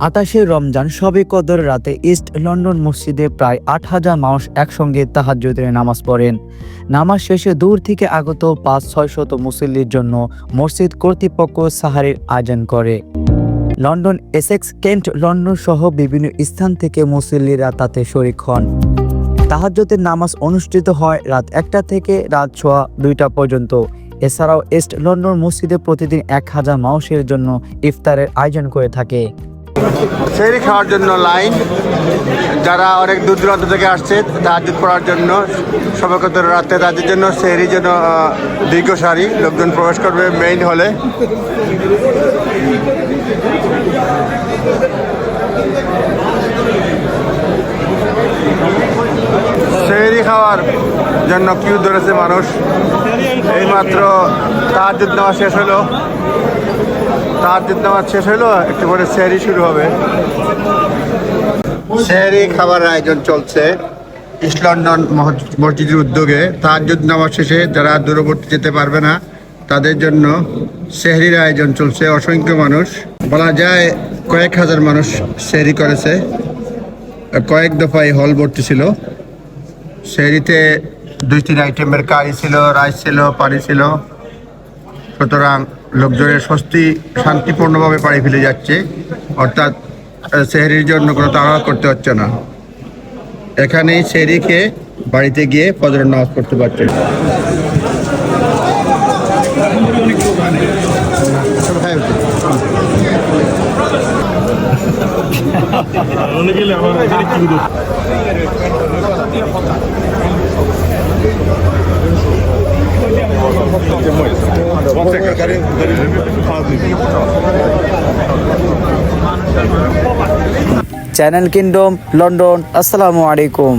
আটাশে রমজান, সবে কদর রাতে ইস্ট লন্ডন মসজিদে প্রায় আট হাজার মানুষ একসঙ্গে তাহাজ্জুদের নামাজ পড়েন। নামাজ শেষে দূর থেকে আগত পাঁচ, ছয় শত মুসল্লির জন্য মসজিদ কর্তৃপক্ষ সাহারির আয়োজন করে। লন্ডন, এসেক্স, কেন্ট, লন্ডন সহ বিভিন্ন স্থান থেকে মুসল্লিরা তাতে শরিক হন। তাহাজ্জতের নামাজ অনুষ্ঠিত হয় রাত একটা থেকে রাত ছোয়া দুইটা পর্যন্ত। এছাড়াও ইস্ট লন্ডন মসজিদে প্রতিদিন এক হাজার মানুষের জন্য ইফতারের আয়োজন করে থাকে। সেরি খাওয়ার জন্য লাইন। যারা অনেক দূর দূরান্ত থেকে আসছে তাহাজুদ পড়ার জন্য সবাইকত রাতে তাদের জন্য সেরির জন্য দীর্ঘ সারি। লোকজন প্রবেশ করবে মেইন হলে সেরি খাওয়ার জন্য কিউ ধরেছে মানুষ। এইমাত্র তাহাজুদ নেওয়া শেষ হলো। তাহাজুদ নামাজ শেষ হলো একটু পরে সেহরি শুরু হবে। সেহরি খাবার আয়োজন চলছে ইস্ট লন্ডন মসজিদের উদ্যোগে। তাহাজুদ নামাজ শেষে যারা দূরবর্তী যেতে পারবে না, তাদের জন্য সেহরির আয়োজন চলছে। অসংখ্য মানুষ, বলা যায় কয়েক হাজার মানুষ সেহরি করেছে। কয়েক দফায় হল ভর্তি ছিল। সেহরিতে দুই তিন আইটেমের কারি ছিল, রাইস ছিল, পানি ছিল। সুতরাং লোকজনের স্বস্তি শান্তিপূর্ণভাবে পাড়ি ফেলে যাচ্ছে। অর্থাৎ সেহরির জন্য কোনো তাড়া করতে হচ্ছে না। এখানেই সেহরি খেয়ে বাড়িতে গিয়ে ফজরের নামাজ পড়তে পারছে। Channel kingdom London. আসসালামু আলাইকুম।